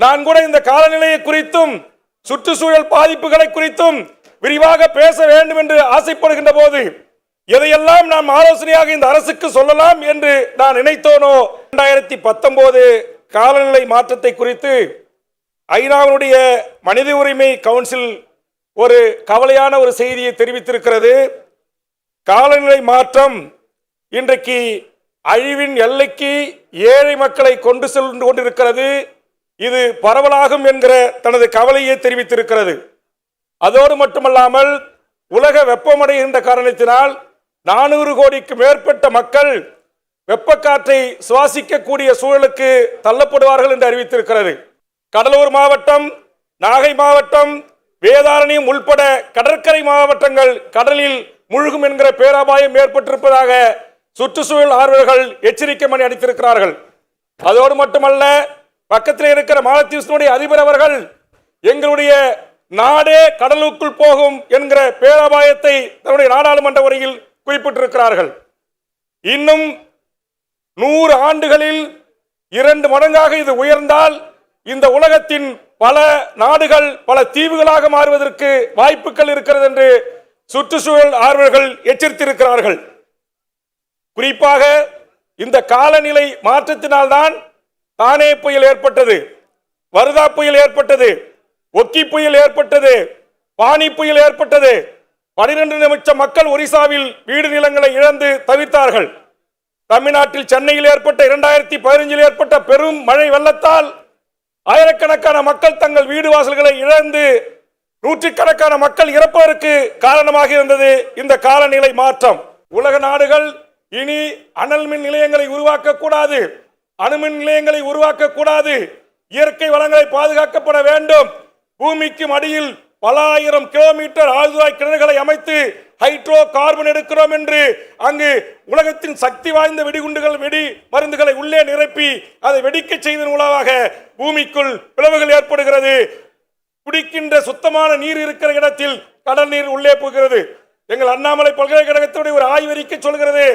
நான் கூட இந்த காலநிலையை குறித்தும் சுற்றுச்சூழல் பாதிப்புகளை குறித்தும் விரிவாக பேச வேண்டும் என்று ஆசைப்படுகின்ற போது எதையெல்லாம் நாம் ஆலோசனையாக இந்த அரசுக்கு சொல்லலாம் என்று நான் நினைத்தோனோ இரண்டாயிரத்தி பத்தொன்பது காலநிலை மாற்றத்தை குறித்து ஐநாவினுடைய மனித உரிமை கவுன்சில் ஒரு கவலையான ஒரு செய்தியை தெரிவித்திருக்கிறது. காலநிலை மாற்றம் இன்றைக்கு அழிவின் எல்லைக்கு ஏழை மக்களை கொண்டு சென்று கொண்டிருக்கிறது. இது பரவலாகும் என்கிற தனது கவலையை தெரிவித்திருக்கிறது. அதோடு மட்டுமல்லாமல் உலக வெப்பமடைகின்ற காரணத்தினால் நானூறு கோடிக்கு மேற்பட்ட மக்கள் வெப்பக்காற்றை சுவாசிக்கக்கூடிய சூழலுக்கு தள்ளப்படுவார்கள் என்று அறிவித்திருக்கிறது. கடலூர் மாவட்டம் நாகை மாவட்டம் வேதாரண்யம் உள்பட கடற்கரை மாவட்டங்கள் கடலில் முழுகும் என்கிற பேராபாயம் ஏற்பட்டிருப்பதாக சுற்றுச்சூழல் ஆர்வலர்கள் எச்சரிக்கை மணி அடித்திருக்கிறார்கள் அதோடு மட்டுமல்ல பக்கத்தில் இருக்கிற மாலத்தீவ்ஸினுடைய அதிபர் அவர்கள் எங்களுடைய நாடே கடலுக்குள் போகும் என்கிற பேராபாயத்தை தன்னுடைய நாடாளுமன்ற உரையில் குறிப்பிட்டிருக்கிறார்கள். இன்னும் நூறு ஆண்டுகளில் இரண்டு மடங்காக இது உயர்ந்தால் இந்த உலகத்தின் பல நாடுகள் பல தீவுகளாக மாறுவதற்கு வாய்ப்புகள் இருக்கிறது என்று சுற்றுச்சூழல் ஆர்வலர்கள் எச்சரித்திருக்கிறார்கள். குறிப்பாக இந்த காலநிலை மாற்றத்தினால்தான் தானே புயல் ஏற்பட்டது வருதா புயல் ஏற்பட்டது ஒக்கி புயல் ஏற்பட்டது பானி புயல் ஏற்பட்டது. பனிரெண்டு நிமிஷம் மக்கள் ஒரிசாவில் வீடு நிலங்களை இழந்து தவித்தார்கள். தமிழ்நாட்டில் சென்னையில் ஏற்பட்ட இரண்டாயிரத்தி பதினஞ்சில் ஏற்பட்ட பெரும் மழை வெள்ளத்தால் ஆயிரக்கணக்கான மக்கள் தங்கள் வீடு வாசல்களை இழந்து நூற்றுக்கணக்கான மக்கள் இறப்பதற்கு காரணமாக இருந்தது இந்த காலநிலை மாற்றம். உலக நாடுகள் இனி அனல் மின் நிலையங்களை உருவாக்க கூடாது அணுமின் நிலையங்களை உருவாக்க கூடாது இயற்கை வளங்களை பாதுகாக்கப்பட வேண்டும். பூமிக்கு அடியில் பல ஆயிரம் கிலோமீட்டர் ஆழ்துவாய் கிணறுகளை அமைத்து ஹைட்ரோ கார்பன் எடுக்கிறோம் என்று அங்கு உலகத்தின் சக்தி வாய்ந்த வெடிகுண்டுகள் வெடி மருந்துகளை உள்ளே நிரப்பி அதை வெடிக்க செய்ததன் மூலமாக பூமிக்குள் பிளவுகள் ஏற்படுகிறது. குடிக்கின்ற சுத்தமான நீர் இருக்கிற இடத்தில் கடல் நீர் உள்ளே போகிறது. எங்கள் அண்ணாமலை பல்கலைக்கழகத்துடைய ஒரு ஆய்வறிக்கை சொல்கிறது